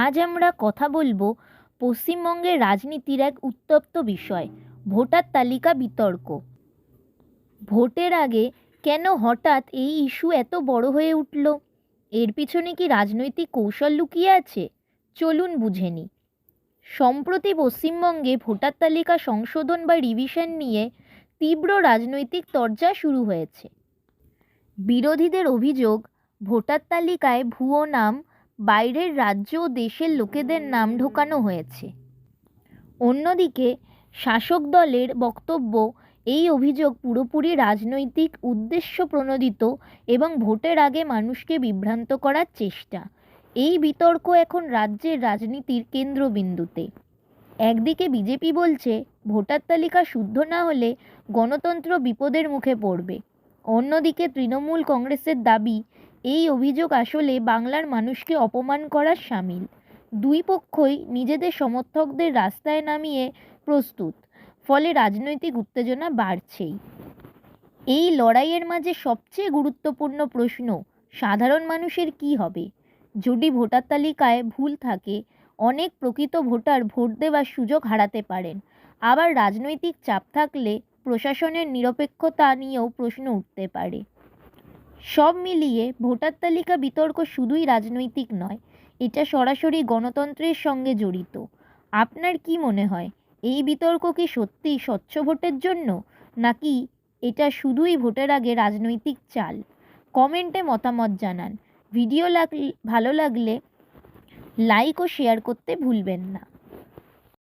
আজ আমরা কথা বলব পশ্চিমবঙ্গের রাজনীতির এক উত্তপ্ত বিষয়, ভোটার তালিকা বিতর্ক। ভোটের আগে কেন হঠাৎ এই ইস্যু এত বড় হয়ে উঠল? এর পিছনে কি রাজনৈতিক কৌশল লুকিয়ে আছে? চলুন বুঝে নিই। সম্প্রতি পশ্চিমবঙ্গে ভোটার তালিকা সংশোধন বা রিভিশন নিয়ে তীব্র রাজনৈতিক তরজা শুরু হয়েছে। বিরোধীদের অভিযোগ, ভোটার তালিকায় ভুয়ো নাম বাইরের রাজ্য ও দেশের লোকেদের নাম ঢোকানো হয়েছে। অন্যদিকে, শাসক দলের বক্তব্য, এই অভিযোগ পুরোপুরি রাজনৈতিক উদ্দেশ্য প্রণোদিত এবং ভোটের আগে মানুষকে বিভ্রান্ত করার চেষ্টা। এই বিতর্ক এখন রাজ্যের রাজনীতির কেন্দ্রবিন্দুতে। একদিকে বিজেপি বলছে, ভোটার তালিকা শুদ্ধ না হলে গণতন্ত্র বিপদের মুখে পড়বে। অন্যদিকে তৃণমূল কংগ্রেসের দাবি এই অভিযোগ আসলে বাংলার মানুষকে অপমান করার সামিল। দুই পক্ষই নিজেদের সমর্থকদের রাস্তায় নামিয়ে প্রস্তুত, ফলে রাজনৈতিক উত্তেজনা বাড়ছেই। এই লড়াইয়ের মাঝে সবচেয়ে গুরুত্বপূর্ণ প্রশ্ন, সাধারণ মানুষের কী হবে? যদি ভোটার তালিকায় ভুল থাকে, অনেক প্রকৃত ভোটার ভোট দেওয়ার সুযোগ হারাতে পারেন। আবার রাজনৈতিক চাপ থাকলে প্রশাসনের নিরপেক্ষতা নিয়েও প্রশ্ন উঠতে পারে। সব মিলিয়ে ভোটার তালিকা বিতর্ক শুধুই রাজনৈতিক নয়, এটা সরাসরি গণতন্ত্রের সঙ্গে জড়িত। আপনার কি মনে হয়, এই বিতর্ক কি সত্যিই স্বচ্ছ ভোটের জন্য, নাকি এটা শুধুই ভোটের আগে রাজনৈতিক চাল? কমেন্টে মতামত জানান। ভিডিও লাগ, ভালো লাগলে লাইক ও শেয়ার করতে ভুলবেন না।